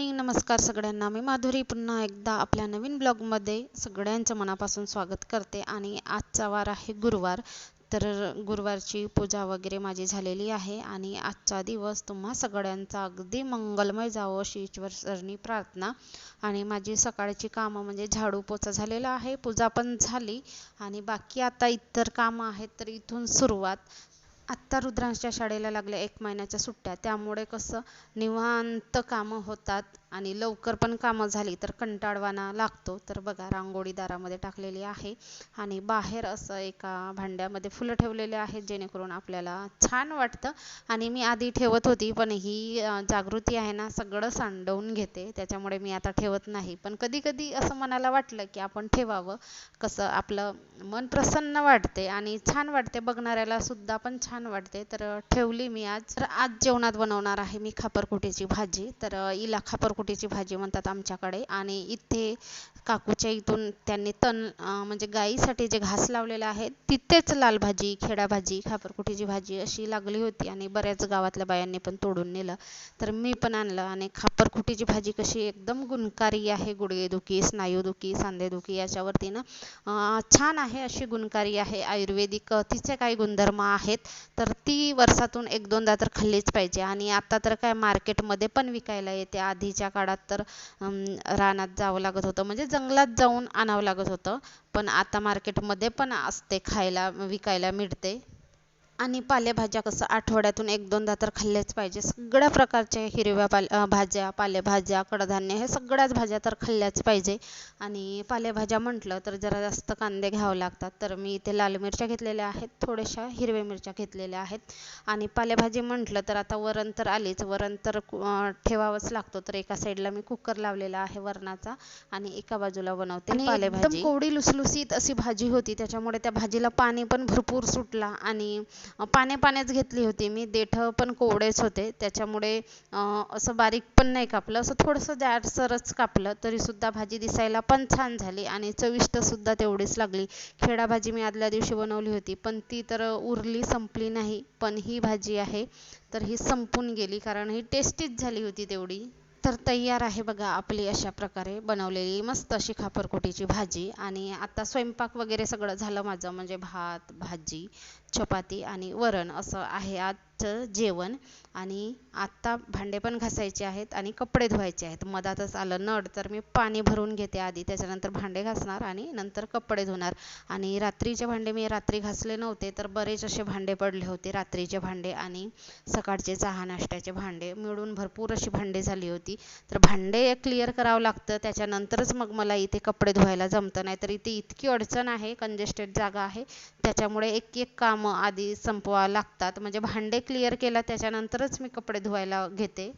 Morning नमस्कार सगळ्यांना. मी माधुरी पुन्हा एकदा आपल्या नवीन ब्लॉगमध्ये सगळ्यांचं मनापासून स्वागत करते आणि आजचा वार आहे गुरुवार. तर गुरुवारची पूजा वगैरे माझी झालेली आहे आणि आजचा दिवस तुम्हा सगळ्यांचा अगदी मंगलमय जावं अशी ईश्वरचरणी प्रार्थना. आणि माझी सकाळची कामं म्हणजे झाडू पोचा झालेला आहे पूजा पण झाली. आणि बाकी आता इतर कामं आहेत तर इथून सुरुवात आत्ता रुद्रांशच्या शाळेला लागल्या एक महिन्याच्या सुट्ट्या. त्यामुळे कसं निवांत कामं होतात. आणि लवकर पण कामं झाली तर कंटाळवाणा लागतो. तर बघा रांगोळी दारामध्ये टाकलेली आहे आणि बाहेर असं एका भांड्यामध्ये फुलं ठेवलेले आहेत जेणेकरून आपल्याला छान वाटतं. आणि मी आधी ठेवत होती पण ही जागृती आहे ना सगळं सांडवून घेते. त्याच्यामुळे मी आता ठेवत नाही. पण कधी कधी असं मनाला वाटलं की आपण ठेवावं. कसं आपलं मन प्रसन्न वाटते आणि छान वाटते. बघणाऱ्याला सुद्धा पण छान वाटते. तर ठेवली मी आज. तर आज जेवणात बनवणार आहे मी खापरकुटीची भाजी. तर इला खापर कुटीची भाजी म्हणतात आमच्याकडे. आणि इथे काकूच्या इथून त्यांनी तण म्हणजे गाईसाठी जे घास लावलेलं आहे तिथेच लाल भाजी खेडा भाजी खापरकुटीची भाजी अशी लागली होती आणि बऱ्याच गावातल्या बायांनी पण तोडून नेलं. तर मी पण आणलं आणि खापरकुटीची भाजी कशी एकदम गुणकारी आहे गुडघेदुखी स्नायूदुखी सांधेदुखी याच्यावरती ना छान आहे अशी गुणकारी आहे. आयुर्वेदिक तिचे काही गुणधर्म आहेत तर ती वर्षातून एक दोनदा तर खाल्लीच पाहिजे. आणि आता तर काय मार्केटमध्ये पण विकायला येते. आधीच्या काळात तर रानात जावं लागत होतं. म्हणजे जंगलात जाऊन आणावं लागत होतं. पण आता मार्केटमध्ये पण असते खायला विकायला मिळते. आणि पालेभाज्या कसं आठवड्यातून एक दोनदा तर खाल्ल्याच पाहिजे. सगळ्या प्रकारच्या हिरव्या पाले भाज्या पालेभाज्या कडधान्य हे सगळ्याच भाज्या तर खाल्ल्याच पाहिजे. आणि पालेभाज्या म्हटलं तर जरा जास्त कांदे घ्यावं लागतात. तर मी इथे लाल मिरच्या घेतलेल्या आहेत थोड्याशा हिरव्या मिरच्या घेतलेल्या आहेत. आणि पालेभाजी म्हटलं तर आता वरण तर आलीच. वरण तर ठेवावंच लागतो. तर एका साईडला मी कुकर लावलेला आहे वरणाचा आणि एका बाजूला बनवते पालेभाजी. कोवडी लुसलुसीत अशी भाजी होती. त्याच्यामुळे त्या भाजीला पाणी पण भरपूर सुटला आणि पाने पानेच घेतली होती मी. देठं पण कोवळेच होते. त्याच्यामुळे असं बारीक पण नाही कापलं. असं थोडंसं जाडसरच कापलं तरीसुद्धा भाजी दिसायला पण छान झाली आणि चविष्टसुद्धा तेवढीच लागली. खेडा भाजी मी आदल्या दिवशी बनवली होती पण ती तर उरली संपली नाही. पण ही भाजी आहे तर ही संपून गेली कारण ही टेस्टीच झाली होती तेवढी. तर तयार आहे बघा आपली अशा प्रकारे बनवलेली मस्त अशी खापरकोटीची भाजी. आणि आता स्वयंपाक वगैरे सगळं झालं माझं म्हणजे भात भाजी चपाती आणि वरण असं आहे आजचं जेवण. आणि आत्ता भांडे पण घासायचे आहेत आणि कपडे धुवायचे आहेत. मधातच आलं नळ तर मी पाणी भरून घेते आधी. त्याच्यानंतर भांडे घासणार आणि नंतर कपडे धुणार. आणि रात्रीचे भांडे मी रात्री घासले नव्हते तर बरेच असे भांडे पडले होते रात्रीचे भांडे आणि सकाळचे चहा नाश्त्याचे भांडे. मिळून भरपूर अशी भांडे झाली होती. तर भांडे क्लिअर करावं लागतं. त्याच्यानंतरच मग मला इथे कपडे धुवायला जमतं. नाही तर इथे इतकी अडचण आहे कंजेस्टेड जागा आहे. त्याच्यामुळे एक एक काम आधी संपवावं लागतात. म्हणजे भांडे क्लिअर केला त्याच्यानंतरच मी कपडे धुवायला घेते.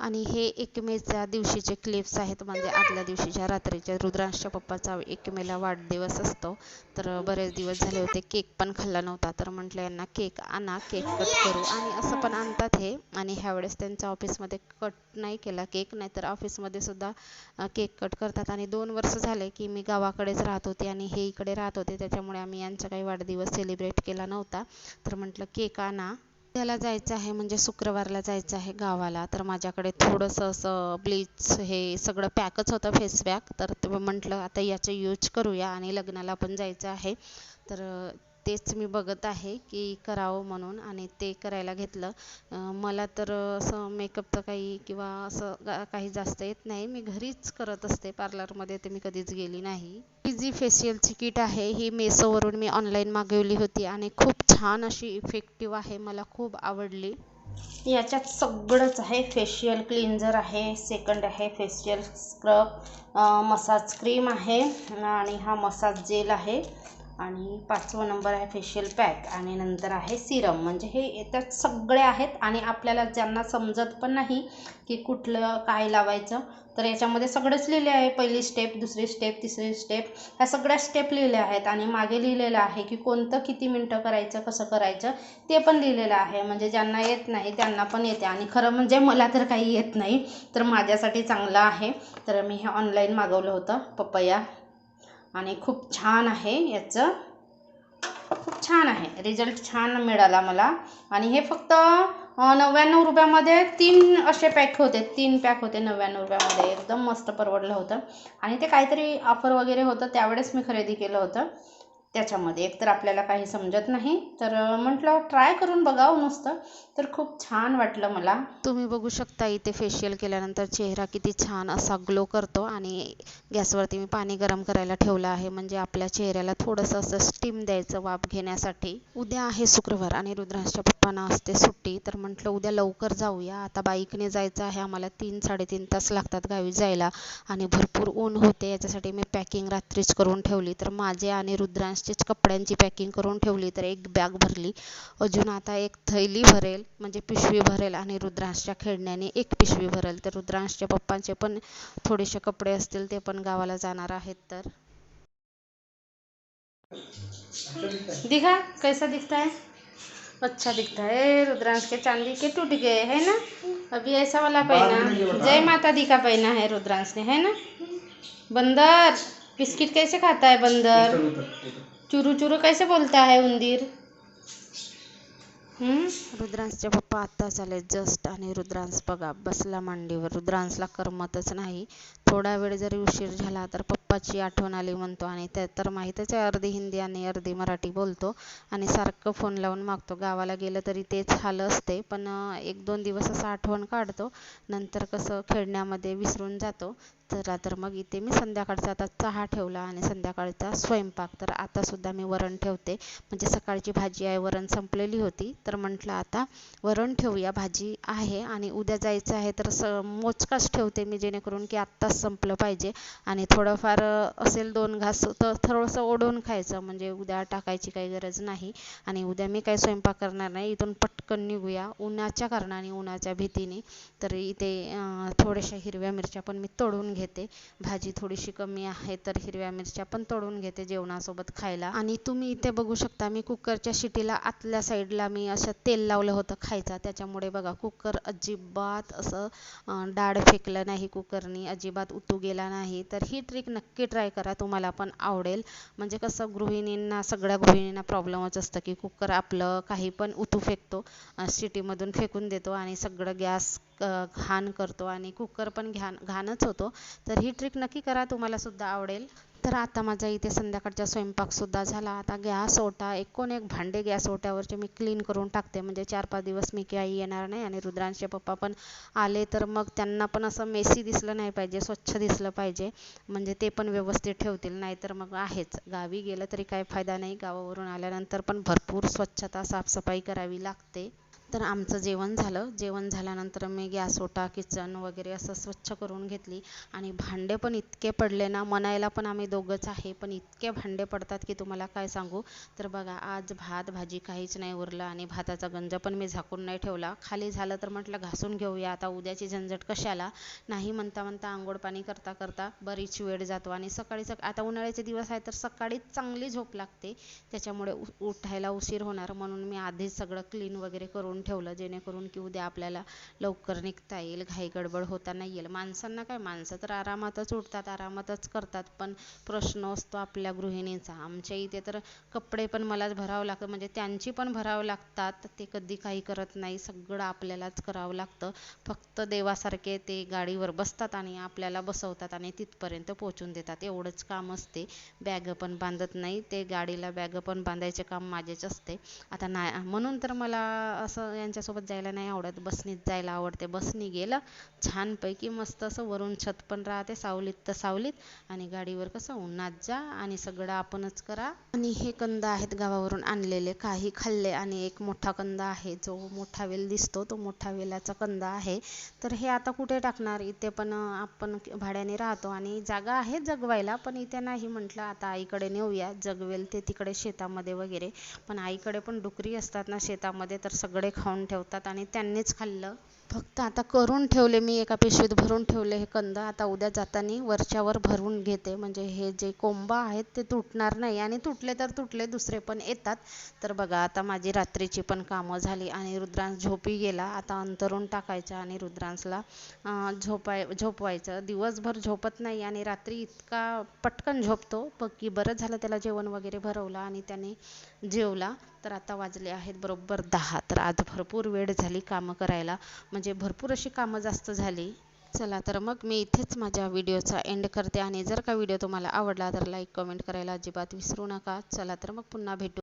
आणि हे एकमेच्या दिवशीचे क्लिप्स आहेत. म्हणजे आदल्या दिवशीच्या रात्रीच्या रुद्रांशच्या पप्पाचा एकमेला वाढदिवस असतो. तर बरेच दिवस झाले होते केक पण खाल्ला नव्हता. तर म्हटलं यांना केक आणा केक कट करू. आणि असं पण आणतात हे. आणि ह्यावेळेस त्यांच्या ऑफिसमध्ये कट नाही केला केक. नाही तर ऑफिसमध्ये सुद्धा केक कट करतात. आणि दोन वर्ष झाले की मी गावाकडेच राहत होते आणि हे इकडे राहत होते. त्याच्यामुळे आम्ही यांचा काही वाढदिवस सेलिब्रेट केला नव्हता. तर म्हटलं केक आणा. त्याला जायचं आहे म्हणजे शुक्रवारला जायचं आहे गावाला. तर माझ्याकडे थोडंसं असं ब्लीच हे सगळं पॅकच होतं फेस पॅक तर म्हटलं आता याचं यूज करूया आणि लग्नाला पण जायचं आहे. तर तेच मी बघत आहे की करावं म्हणून आणि ते करायला घेतलं. मला तर असं मेकअपचं काही किंवा असं काही जास्त येत नाही. मी घरीच करत असते. पार्लरमध्ये ते मी कधीच गेली नाही. ही जी फेशियलची किट आहे ही मेसोवरून मी ऑनलाईन मागवली होती आणि खूप छान अशी इफेक्टिव्ह आहे. मला खूप आवडली. याच्यात सगळंच आहे. फेशियल क्लिन्झर आहे सेकंड आहे फेशियल स्क्रब मसाज क्रीम आहे आणि हा मसाज जेल आहे. आणि पाचवा नंबर आहे फेशियल पॅक आणि नंतर आहे सिरम म्हणजे हे त्यात सगळे आहेत आणि आपल्याला ज्यांना समजत पण नाही की कुठलं काय लावायचं तर याच्यामध्ये सगळंच लिहिले आहे. पहिली स्टेप दुसरी स्टेप तिसरी स्टेप ह्या सगळ्या स्टेप लिहिल्या आहेत आणि मागे लिहिलेलं आहे की कोणतं किती मिनटं करायचं कसं करायचं ते पण लिहिलेलं आहे. म्हणजे ज्यांना येत नाही त्यांना पण येते. आणि खरं म्हणजे मला तर काही येत नाही तर माझ्यासाठी चांगलं आहे. तर मी हे ऑनलाईन मागवलं होतं पपया. आणि खूप छान आहे याचं. खूप छान आहे. रिझल्ट छान मिळाला मला. आणि हे फक्त नव्याण्णव रुपयामध्ये तीन असे पॅक होते. तीन पॅक होते नव्याण्णव रुपयामध्ये. एकदम मस्त परवडलं होतं. आणि ते काहीतरी ऑफर वगैरे होतं. त्यावेळेस मी खरेदी केलं होतं. त्याच्यामध्ये. एकतर आपल्याला काही समजत नाही तर म्हटलं ट्राय करून बघावं नुसतं तर खूप छान वाटलं मला. तुम्ही बघू शकता इथे फेशियल केल्यानंतर चेहरा किती छान असा ग्लो करतो आणि गॅसवरती मी पाणी गरम करायला ठेवलं आहे. म्हणजे आपल्या चेहऱ्याला थोडंसं असं स्टीम द्यायचं वाफ घेण्यासाठी. उद्या आहे शुक्रवार आणि रुद्रांशच्या पप्पांना असते सुट्टी. तर म्हटलं उद्या लवकर जाऊया. आता बाईकने जायचं आहे. आम्हाला तीन साडेतीन तास लागतात गावी जायला. आणि भरपूर ऊन होते. याच्यासाठी मी पॅकिंग रात्रीच करून ठेवली. तर माझे आणि रुद्रांशचीच कपड्यांची पॅकिंग करून ठेवली तर एक बॅग भरली. अजून आता एक थैली भरेल म्हणजे पिशवी भरेल आणि रुद्रांशच्या खेळण्याने एक पिशवी भरेल. तर रुद्रांशच्या पप्पांचे पण थोडेसे कपडे असतील ते पण गावाला जाणार आहेत तर. दिखा कैसा दिखता है? अच्छा दिखता है. रुद्रांश के चांदी के टूट गए है ना? अभी ऐसा वाला पहना। जय माता दी का पहना है रुद्रांश ने है ना? बंदर! बिस्किट कैसे खाता है बंदर चुरू चुरू कैसे बोलता है उंदीर रुद्रांशचे पप्पा आत्ताच आले जस्ट आणि रुद्रांश बघा बसला मांडीवर. रुद्रांशला करमतच नाही. थोडा वेळ जरी उशीर झाला तर पप्पाची आठवण आली म्हणतो आणि ते तर माहीतच आहे अर्धी हिंदी आणि अर्धी मराठी बोलतो. आणि सारखं फोन लावून मागतो गावाला गेलं तरी तेच हाल असते पण एक दोन दिवस असं आठवण काढतो. नंतर कसं खेळण्यामध्ये विसरून जातो. चला तर मग इथे मी संध्याकाळचा आता चहा ठेवला आणि संध्याकाळचा स्वयंपाक. तर आतासुद्धा मी वरण ठेवते. म्हणजे सकाळची भाजी आहे वरण संपलेली होती. तर म्हटलं आता वरण ठेवूया. भाजी आहे आणि उद्या जायचं आहे तर स मोजकाच ठेवते मी जेणेकरून की आत्ताच संपलं पाहिजे. आणि थोडंफार असेल दोन घास तर थोडंसं ओढून खायचं. म्हणजे उद्या टाकायची काही गरज नाही. आणि उद्या मी काही स्वयंपाक करणार नाही. इथून पटकन निघूया. उन्हाच्या कारणाने उन्हाच्या भीतीने. तर इथे थोड्याशा हिरव्या मिरच्या पण मी तोडून घे घेते. भाजी थोडीशी कमी आहे तर हिरव्या मिरच्या पण तळून घेते जेवणासोबत खायला. आणि तुम्ही इथे बघू शकता मी कुकरच्या शिटीला आतल्या साईडला मी असं तेल लावलं होतं खायचा. त्याच्यामुळे बघा कुकर अजिबात असं डाळ फेकलं नाही कुकरनी अजिबात उतू गेला नाही. तर ही ट्रिक नक्की ट्राय करा तुम्हाला पण आवडेल. म्हणजे कसं गृहिणींना सगळ्या गृहिणींना प्रॉब्लेमच असतं की कुकर आपलं काही पण उतू फेकतो शिटीमधून फेकून देतो आणि सगळं गॅस घाण करतो आणि कुकर पण घाण घाणच होतो. तर ही ट्रिक नक्की करा तुम्हाला सुद्धा आवडेल. तर आता माझा इथे संध्याकाळचा स्वयंपाकसुद्धा झाला. आता गॅस ओटा एकूण एक भांडे गॅस ओट्यावरचे मी क्लीन करून टाकते. म्हणजे चार पाच दिवस मी काही येणार नाही आणि रुद्रांशचे पप्पा पण आले तर मग त्यांना पण असं मेसी दिसलं नाही पाहिजे स्वच्छ दिसलं पाहिजे. म्हणजे ते पण व्यवस्थित ठेवतील नाहीतर मग आहेच. गावी गेलं तरी काही फायदा नाही. गावावरून आल्यानंतर पण भरपूर स्वच्छता साफसफाई करावी लागते. तर आमचं जेवण झालं. जेवण झाल्यानंतर मी गॅस ओटा किचन वगैरे असं स्वच्छ करून घेतली. आणि भांडे पण इतके पडले ना म्हणायला पण आम्ही दोघंच आहे पण इतके भांडे पडतात की तुम्हाला काय सांगू? तर बघा आज भात भाजी काहीच नाही उरलं आणि भाताचा गंज पण मी झाकून नाही ठेवला. खाली झालं तर म्हटलं घासून घेऊया आता उद्याची झंझट कशाला? नाही म्हणता म्हणता आंघोळ पाणी करता करता बरीच वेळ जातो आणि सकाळी सक आता उन्हाळ्याचे दिवस आहे तर सकाळीच चांगली झोप लागते. त्याच्यामुळे उठायला उशीर होणार म्हणून मी आधीच सगळं क्लीन वगैरे करून करून ठेवलं जेणेकरून की उद्या आपल्याला लवकर निघता येईल घाई गडबड होता नाही येईल. माणसांना काय माणसं तर आरामातच उठतात आरामातच करतात पण प्रश्न असतो आपल्या गृहिणीचा. आमच्या इथे तर कपडे पण मलाच भरावं लागतं म्हणजे त्यांची पण भरावं लागतात ते कधी काही करत नाही सगळं आपल्यालाच करावं लागतं. फक्त देवासारखे ते गाडीवर बसतात आणि आपल्याला बसवतात आणि तिथपर्यंत पोहोचून देतात. एवढंच काम असते. बॅग पण बांधत नाही ते गाडीला बॅग पण बांधायचे काम माझेच असते. आता नाही म्हणून तर मला असं यांच्यासोबत जायला नाही आवडत. बसनीच जायला आवडते. बसनी गेलं छानपैकी मस्त असं वरून छत पण राहते सावलीत तर सावलीत. आणि गाडीवर कसं उन्हात जा आणि सगळं आपणच करा. आणि हे कंद आहेत गावावरून आणलेले. काही खाल्ले आणि एक मोठा कंद आहे. जो मोठा वेल दिसतो तो मोठा वेलाचा कंद आहे. तर हे आता कुठे टाकणार? इथे पण आपण भाड्याने राहतो आणि जागा आहे जगवायला पण इथे नाही म्हटलं आता आईकडे नेऊया. जगवेल ते तिकडे शेतामध्ये वगैरे. पण आईकडे पण डुकरी असतात ना शेतामध्ये तर सगळे खाऊन ठेवतात आणि त्यांनीच खाल्लं. फक्त आता करून ठेवले मी एका पिशवीत भरून ठेवले हे कंद आता उद्या जाताना वरच्यावर भरून घेते. म्हणजे हे जे कोंब आहेत ते तुटणार नाही. आणि तुटले तर तुटले दुसरे पण येतात. तर बघा आता माझी रात्रीची पण कामं झाली आणि रुद्रांश झोपी गेला. आता अंतरून टाकायचं आणि रुद्रांशला झोपाय झोपवायचं. दिवसभर झोपत नाही आणि रात्री इतका पटकन झोपतो. बघ की बरं झालं त्याला जेवण वगैरे भरवलं आणि त्याने जेवला. तर आता वाजले आहेत बरोबर दहा. तर आज भरपूर वेळ झाली कामं करायला. म्हणजे भरपूर अशी कामं जास्त झाली. चला तर मग मी इथेच माझ्या व्हिडिओचा एंड करते आणि जर का व्हिडिओ तुम्हाला आवडला तर लाईक कमेंट करायला अजिबात विसरू नका. चला तर मग पुन्हा भेटू.